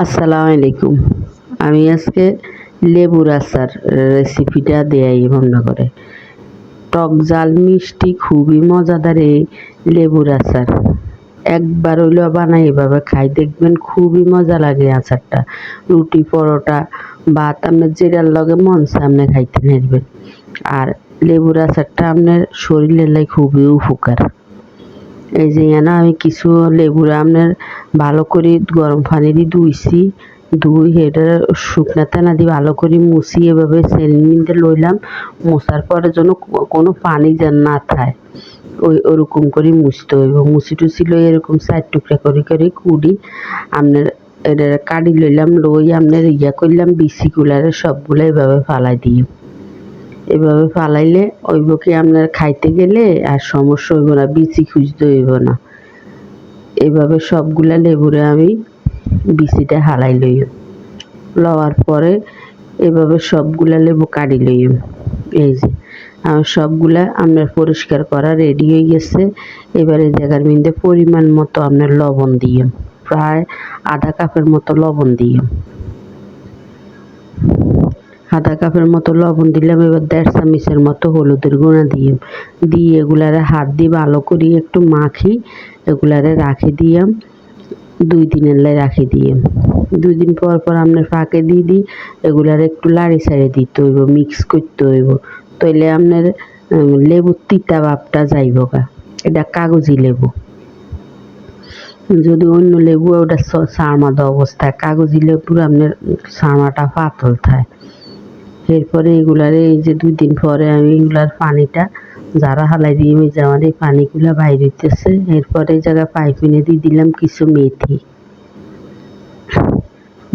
আসসালামু আলাইকুম। আমি আজকে লেবুর আচার রেসিপিটা দেয়াই মনে করে। টক জাল মিষ্টি খুবই মজাদার এই লেবুর আচার। একবার হইলেও বানাই এভাবে খাই, দেখবেন খুবই মজা লাগে আচারটা। রুটি, পরোটা, ভাত, আপনার যেটার লগে মন সামনে খাইতে নেবেন। আর লেবুর আচারটা আপনার শরীরের লাই খুবই উপকার। এই যে এনা আমি কিছু লেবুরা আপনার ভালো করে গরম পানি দিয়ে ধুইছি। ধুই এটা শুকনা তেনা দিয়ে ভালো করে মুছি এভাবে সেল নিতে লইলাম। মোছার পরে যেন কোনো পানি যেন না থাকে ওই, ওরকম করে মুছতে হইব। মুছি টুছি লই এরকম সাইড টুকরা করে করে কুড়ি আপনার এটা কাটি লইলাম, লই আপনার ইয়া করলাম বিচিগুলারে সবগুলো এভাবে ফালাই দিয়ে। এভাবে ফালাইলে ওইব কি আপনার খাইতে গেলে আর সমস্যা হইব না, বিচি খুঁজতে হইব না। এভাবে সবগুলা লেবুরে আমি বিচিটা হালাই লইম। লওয়ার পরে এভাবে সবগুলা লেবু কাটি লইম। এই যে, আমার সবগুলা আপনার পরিষ্কার করা রেডি হয়ে গেছে। এবারে জায়গার মধ্যে পরিমাণ মতো আপনার লবণ দিয়েম। প্রায় আধা কাপের মতো লবণ দিয়েম। আধা কাপের মতো লবণ দিলাম, এবার দেড় চামচের মতো হলুদের গুঁড়া দিয়ে দিয়ে এগুলারে হাত দিয়ে ভালো করে একটু মাখি, এগুলারে রাখি দিয়াম দুই দিনের লাই রাখি দিয়ে দুই দিন পর পর আপনার ফাঁকে দিয়ে দিই, এগুলার একটু লাড়ি সাড়ি দিতে হইব মিক্স করতে হইব। তাইলে আপনার লেবুর তিতা ভাবটা যাইব গা। এটা কাগজি লেবু। যদি অন্য লেবু, ওটা সারমাদ অবস্থায়। কাগজি লেবুর আপনার সারমাটা পাতল থাকে। এরপরে এগুলার এই যে দুই দিন পরে আমি এগুলার পানিটা যারা হালাই দিয়ে আমি যাওয়ার এই পানিগুলো বাইরে হইতেছে, এরপরে জায়গায় পাইপিনে দিয়ে দিলাম কিছু মেথি।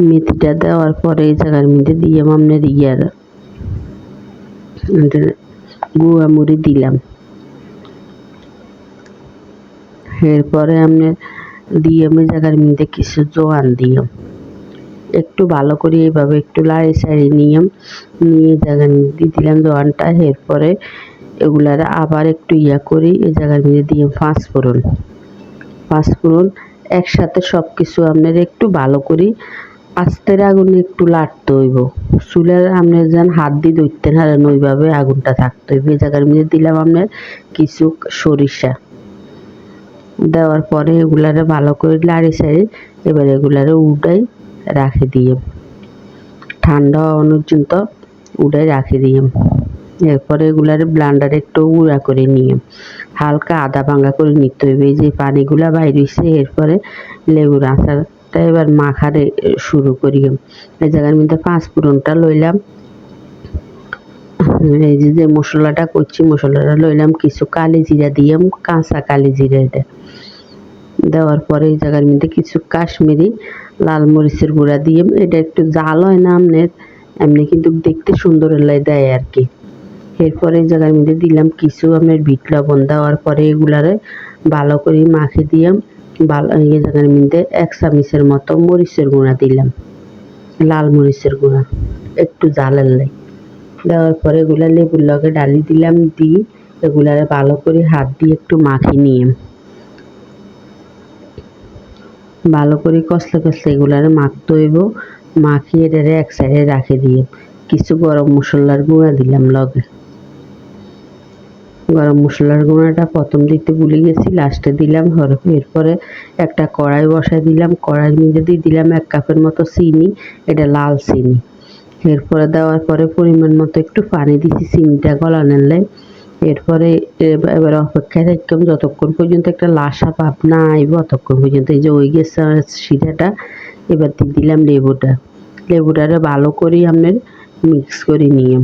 মেথিটা দেওয়ার পরে এই জায়গার মধ্যে দিয়ে আপনার ইয়ার গুয়া মুড়ি দিলাম। এরপরে আপনার দিয়ে আমি জায়গার মধ্যে কিছু জোয়ান দিলাম। একটু ভালো করে এইভাবে একটু লাড়ি সাড়ি নিয়ে নিয়ে জায়গার মধ্যে দিলাম জোয়ানটা, এরপরে এগুলার আবার একটু ইয়া করি এই জায়গার মধ্যে দিয়ে পাঁচফোড়ন পাঁচফোড়ন একসাথে সব কিছু আপনার একটু ভালো করি আস্তের আগুনে একটু লাড়তে হইব। চুলের আপনার যেন হাত দিয়ে ধরতে হারেন ওইভাবে আগুনটা থাকতে হইব। এই জায়গার মধ্যে দিলাম আপনার কিছু সরিষা। দেওয়ার পরে এগুলারে ভালো করে লাড়ি সাড়ি এবার এগুলারে উঠাই রাখি দিয়ে। ঠান্ডা পর্যন্ত উড়াই রাখি দিয়ে। এরপরে এগুলার ব্লান্ডারে একটু উড়া করে নিয়ে, হালকা আদা ভাঙা করে নিতে এই যে পানিগুলা বাইরেছে এরপরে লেবুর আচারটা এবার মাখারে শুরু করি। এই জায়গার মধ্যে পাঁচ ফোড়নটা লইলাম। এই যে যে মশলাটা করছি, মশলাটা লইলাম কিছু কালি জিরা দিয়াম কাঁচা কালি জিরা এটা দেওয়ার পরে এই জায়গার মধ্যে কিছু কাশ্মীরি লাল মরিচের গুঁড়া দিয়ে, এটা একটু জাল হয় না আপনার এমনি কিন্তু দেখতে সুন্দর দেয় আর কি। এরপরে এই জায়গার মধ্যে দিলাম কিছু আপনার বিট লবণ, দেওয়ার পরে এগুলারে ভালো করে মাখে দিয়াম ভালো এই জায়গার মধ্যে এক চামিচের মতো মরিচের গুঁড়া দিলাম, লাল মরিচের গুঁড়া, একটু জালের লাই। দেওয়ার পরে এগুলা লেবুর লগে ডালি দিলাম, দিয়ে এগুলারে ভালো করে হাত দিয়ে একটু মাখি নিয়ে। ভালো করে কষলে কষলে এগুলারে মাখতে হইব। মাখিয়ে এটারে এক সাইডে রাখে দিয়ে। কিছু গরম মশলার গুঁড়া দিলাম লগে। গরম মশলার গুঁড়াটা প্রথম দিতে ভুলে গেছি লাস্টে দিলাম। এরপরে একটা কড়াই বসাই দিলাম। কড়াইয়ের মধ্যে দিয়ে দিলাম এক কাপের মতো চিনি, এটা লাল চিনি। এরপরে দেওয়ার পরে পরিমাণ মতো একটু পানি দিছি, চিনিটা গলা লাই এরপরে এবার অপেক্ষায় থাকলাম যতক্ষণ পর্যন্ত একটা লাসা ভাব না আইব ততক্ষণ পর্যন্ত এই যে ওই গেছে শিরাটা এবার দিয়ে দিলাম লেবুটা। লেবুটারে ভালো করে আপনার মিক্স করে নিয়ে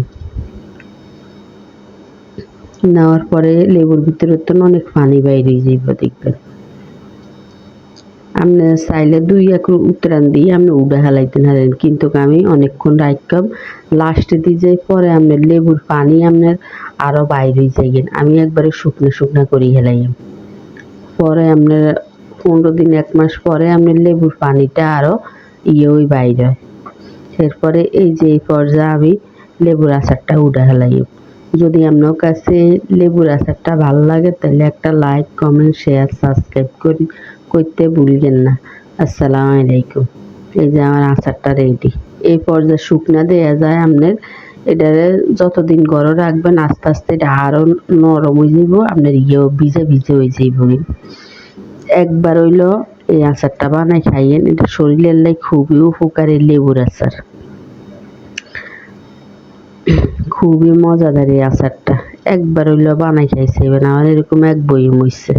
নেওয়ার পরে লেবুর ভিতরে তো অনেক পানি বাইরে যাইব দেখবেন। আপনি চাইলে দুই এক উত্তরান দিয়ে আপনি উডে হালাইতে হারেন কিন্তু আমি অনেকক্ষণ রাখতাম লাস্টে দিয়ে যাই, পরে আপনার লেবুর পানি আপনার আরও বাইরে যাইয়েন আমি একবারে শুকনো শুকনো করি হেলাইম পরে আপনার পনেরো দিন, এক মাস পরে আপনার লেবুর পানিটা আরও ইয়ে ওই বাইরে হয়। এরপরে এই যে এই পর্যায়ে আমি লেবুর আচারটা উডে হেলাইম যদি আপনার কাছে লেবুর আচারটা ভালো লাগে, তাহলে একটা লাইক, কমেন্ট, শেয়ার, সাবস্ক্রাইব করি, করতে ভুলবেন না। আসসালামু আলাইকুম। এই যে আমার আচারটা রেডি। এই পর্যায়ে শুকনা দেওয়া যায় আপনার এটারে যতদিন গরম রাখবেন, আস্তে আস্তে এটা আরও নরম হয়ে যাব আপনার ইয়েও ভিজে ভিজে হয়ে যাইব। একবার হইল এই আচারটা বানাই খাইয়েন, এটা শরীরের লাই খুবই উপকারী লেবুর আচার। খুবই মজাদার এই আচারটা। একবার হইল বানাই খাইছে, এবার আমার এরকম এক বই হইছে